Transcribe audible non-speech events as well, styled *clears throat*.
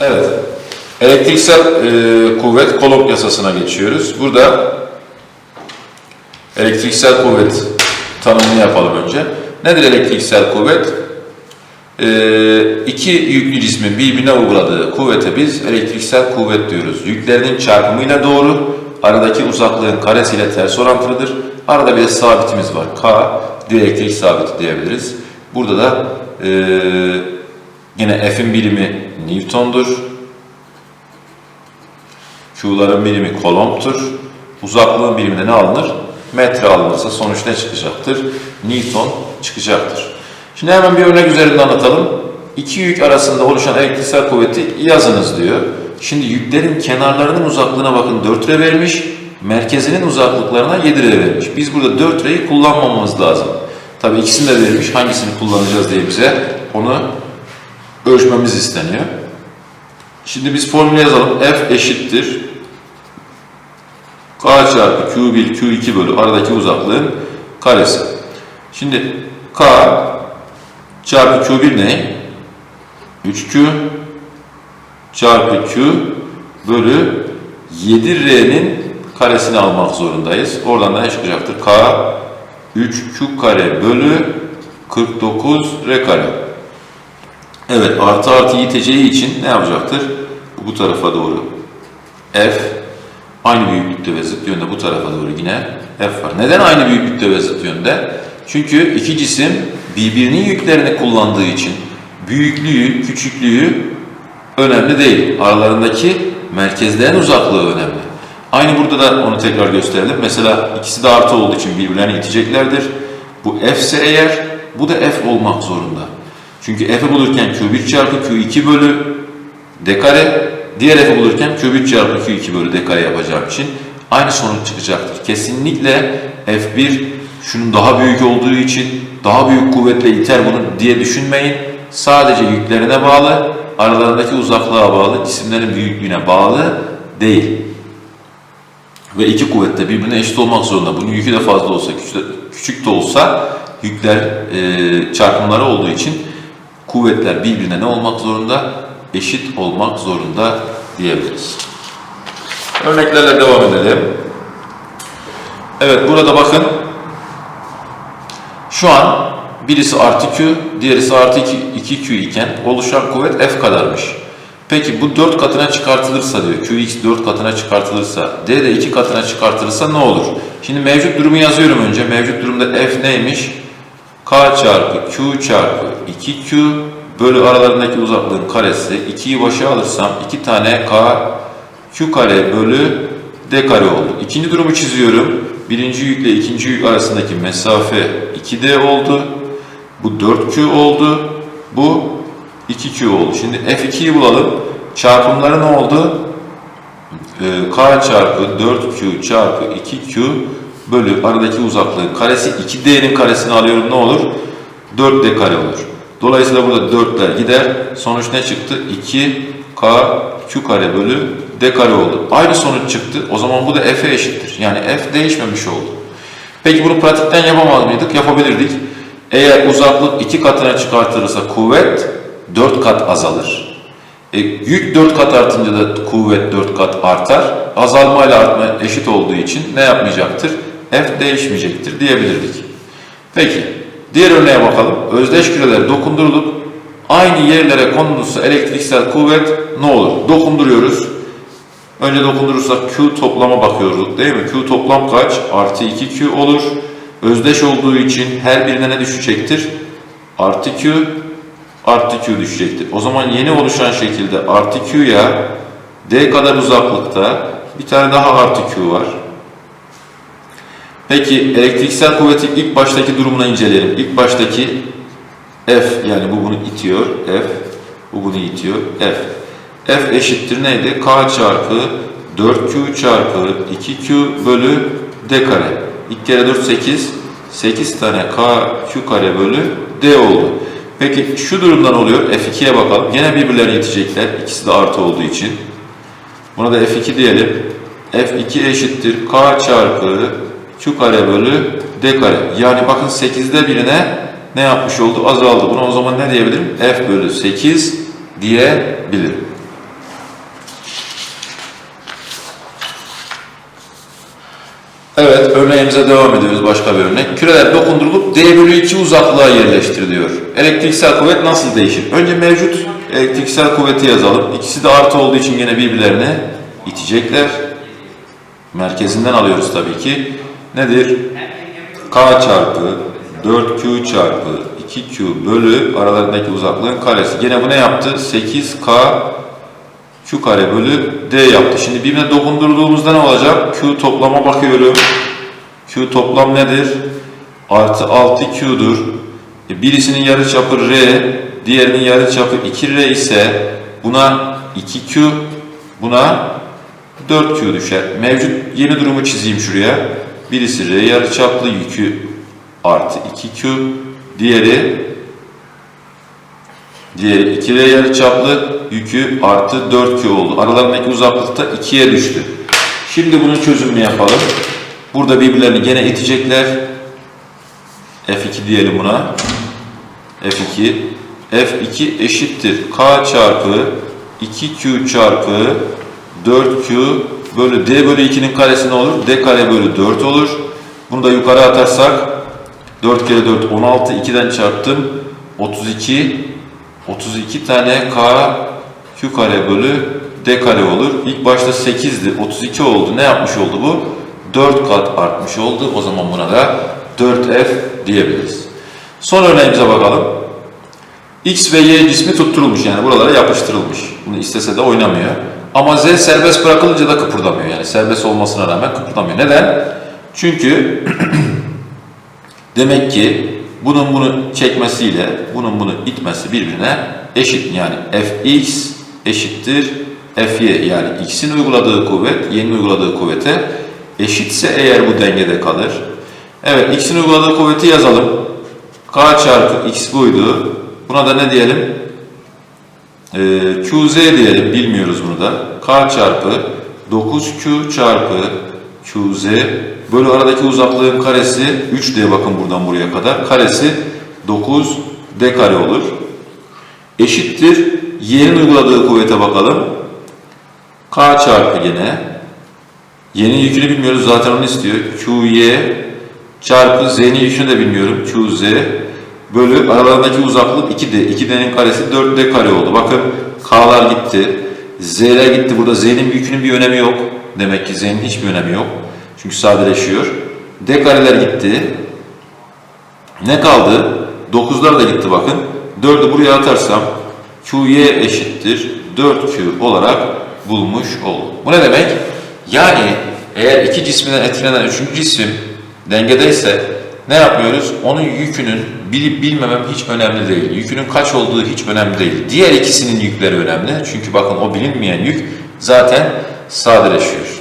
Evet. Elektriksel e, kuvvet Kolomb yasasına geçiyoruz. Burada elektriksel kuvvet tanımını yapalım önce. Nedir elektriksel kuvvet? E, iki yüklü cismin birbirine uyguladığı kuvvete biz elektriksel kuvvet diyoruz. Yüklerinin çarpımıyla doğru, aradaki uzaklığın karesiyle ters orantılıdır. Arada bir sabitimiz var. K, elektrik sabiti diyebiliriz. Burada da e, yine F'in birimi Newton'dur. Q'ların birimi kolomptur. Uzaklığın birimine ne alınır? Metre alınırsa sonuç ne çıkacaktır? Newton çıkacaktır. Şimdi hemen bir örnek üzerinde anlatalım. İki yük arasında oluşan elektriksel kuvveti yazınız diyor. Şimdi yüklerin kenarlarının uzaklığına bakın 4 re vermiş. Merkezinin uzaklıklarına 7 re vermiş. Biz burada 4 re'yi kullanmamamız lazım. Tabii ikisini de vermiş. Hangisini kullanacağız diye bize onu ölçmemiz isteniyor. Şimdi biz formülü yazalım. F eşittir. K çarpı Q1, Q2 bölü aradaki uzaklığın karesi. Şimdi K çarpı Q1 ne? 3Q çarpı Q bölü 7R'nin karesini almak zorundayız. Oradan da ne çıkacaktır? K 3Q kare bölü 49R kare. Evet artı artı iteceği için ne yapacaktır? Bu tarafa doğru F aynı büyüklükte ve zıt yönde bu tarafa doğru yine F var. Neden aynı büyüklükte ve zıt yönde? Çünkü iki cisim birbirinin yüklerini kullandığı için büyüklüğü, küçüklüğü önemli değil. Aralarındaki merkezlerin uzaklığı önemli. Aynı burada da onu tekrar gösterelim. Mesela ikisi de artı olduğu için birbirlerini iteceklerdir. Bu F ise eğer bu da F olmak zorunda. Çünkü F'i bulurken Q1 çarpı Q2 bölü d kare, diğer F'i bulurken Q1 çarpı Q2 bölü d kare yapacağım için aynı sonuç çıkacaktır. Kesinlikle F1 şunun daha büyük olduğu için daha büyük kuvvetle iter bunu diye düşünmeyin. Sadece yüklerine bağlı, aralarındaki uzaklığa bağlı, cisimlerin büyüklüğüne bağlı değil. Ve iki kuvvet birbirine eşit olmak zorunda. Bunun yükü de fazla olsa, küçük de olsa yükler e, çarpımları olduğu için kuvvetler birbirine ne olmak zorunda? Eşit olmak zorunda diyebiliriz. Örneklerle devam edelim. Evet burada bakın. Şu an birisi artı Q, diğerisi artı 2, 2Q iken oluşan kuvvet F kadarmış. Peki bu 4 katına çıkartılırsa diyor, Qx 4 katına çıkartılırsa, D de 2 katına çıkartılırsa ne olur? Şimdi mevcut durumu yazıyorum önce. Mevcut durumda F neymiş? K çarpı Q çarpı 2Q bölü aralarındaki uzaklığın karesi. 2'yi başa alırsam 2 tane K Q kare bölü D kare oldu. İkinci durumu çiziyorum. Birinci yükle ikinci yük arasındaki mesafe 2D oldu. Bu 4Q oldu. Bu 2Q oldu. Şimdi F2'yi bulalım. Çarpımları ne oldu? Ee, K çarpı 4Q çarpı 2Q bölü aradaki uzaklığın karesi 2D'nin karesini alıyorum ne olur? 4D kare olur. Dolayısıyla burada 4'ler gider. Sonuç ne çıktı? 2K Q kare bölü D kare oldu. Aynı sonuç çıktı. O zaman bu da F'e eşittir. Yani F değişmemiş oldu. Peki bunu pratikten yapamaz mıydık? Yapabilirdik. Eğer uzaklık 2 katına çıkartılırsa kuvvet 4 kat azalır. E, yük 4 kat artınca da kuvvet 4 kat artar. Azalma ile artma eşit olduğu için ne yapmayacaktır? F değişmeyecektir diyebilirdik. Peki, diğer örneğe bakalım. Özdeş küreler dokundurulup aynı yerlere konulursa elektriksel kuvvet ne olur? Dokunduruyoruz. Önce dokundurursak Q toplama bakıyorduk değil mi? Q toplam kaç? Artı 2Q olur. Özdeş olduğu için her birine ne düşecektir? Artı Q artı Q düşecektir. O zaman yeni oluşan şekilde artı Q'ya D kadar uzaklıkta bir tane daha artı Q var. Peki elektriksel kuvvetin ilk baştaki durumunu inceleyelim. İlk baştaki F yani bu bunu itiyor. F bu bunu itiyor. F. F eşittir neydi? K çarpı 4Q çarpı 2Q bölü D kare. İlk kere 4 8. 8 tane K Q kare bölü D oldu. Peki şu durumdan oluyor. F2'ye bakalım. Yine birbirlerini itecekler. İkisi de artı olduğu için. Buna da F2 diyelim. F2 eşittir K çarpı Q kare bölü D kare. Yani bakın 8'de birine ne yapmış oldu? Azaldı. Buna o zaman ne diyebilirim? F bölü 8 diyebilirim. Evet, örneğimize devam ediyoruz başka bir örnek. Küreler dokundurulup D bölü 2 uzaklığa yerleştiriliyor. Elektriksel kuvvet nasıl değişir? Önce mevcut elektriksel kuvveti yazalım. İkisi de artı olduğu için yine birbirlerine itecekler. Merkezinden alıyoruz tabii ki. Nedir? K çarpı 4Q çarpı 2Q bölü aralarındaki uzaklığın karesi. Yine bu ne yaptı? 8K Q kare bölü D yaptı. Şimdi birbirine dokundurduğumuzda ne olacak? Q toplama bakıyorum. Q toplam nedir? Artı 6Q'dur. E, birisinin yarıçapı R, diğerinin yarıçapı 2R ise buna 2Q, buna 4Q düşer. Mevcut yeni durumu çizeyim şuraya. Birisi R yarıçaplı yükü artı 2Q, diğeri Diğeri 2R yarıçaplı yükü artı 4Q oldu. Aralarındaki uzaklık da 2'ye düştü. Şimdi bunun çözümünü yapalım. Burada birbirlerini gene itecekler. F2 diyelim buna. F2. F2 eşittir. K çarpı 2Q çarpı 4Q bölü D bölü 2'nin karesi ne olur? D kare bölü 4 olur. Bunu da yukarı atarsak 4 kere 4 16 2'den çarptım. 32 32 tane K Q kare bölü D kare olur. İlk başta 8'di. 32 oldu. Ne yapmış oldu bu? 4 kat artmış oldu. O zaman buna da 4F diyebiliriz. Son örneğimize bakalım. X ve Y cismi tutturulmuş yani buralara yapıştırılmış. Bunu istese de oynamıyor. Ama Z serbest bırakılınca da kıpırdamıyor. Yani serbest olmasına rağmen kıpırdamıyor. Neden? Çünkü *clears throat* demek ki bunun bunu çekmesiyle bunun bunu itmesi birbirine eşit. Yani Fx eşittir Fy yani x'in uyguladığı kuvvet y'nin uyguladığı kuvvete eşitse eğer bu dengede kalır. Evet x'in uyguladığı kuvveti yazalım. K çarpı x buydu. Buna da ne diyelim? Ee, QZ diyelim. Bilmiyoruz bunu da. K çarpı 9Q çarpı QZ bölü aradaki uzaklığın karesi 3 diye bakın buradan buraya kadar. Karesi 9 D kare olur. Eşittir. Y'nin uyguladığı kuvvete bakalım. K çarpı gene. Y'nin yükünü bilmiyoruz. Zaten onu istiyor. QY çarpı Z'nin yükünü de bilmiyorum. QZ bölü aralarındaki uzaklık 2D. 2D'nin karesi 4D kare oldu. Bakın K'lar gitti. Z'ler gitti. Burada Z'nin yükünün bir önemi yok. Demek ki Z'nin hiçbir önemi yok. Çünkü sadeleşiyor. D kareler gitti. Ne kaldı? 9'lar da gitti bakın. 4'ü buraya atarsam QY eşittir 4Q olarak bulmuş oldum. Bu ne demek? Yani eğer iki cisminden etkilenen üçüncü cisim dengedeyse ne yapmıyoruz? Onun yükünün bilip bilmemem hiç önemli değil. Yükünün kaç olduğu hiç önemli değil. Diğer ikisinin yükleri önemli. Çünkü bakın o bilinmeyen yük zaten sadeleşiyor.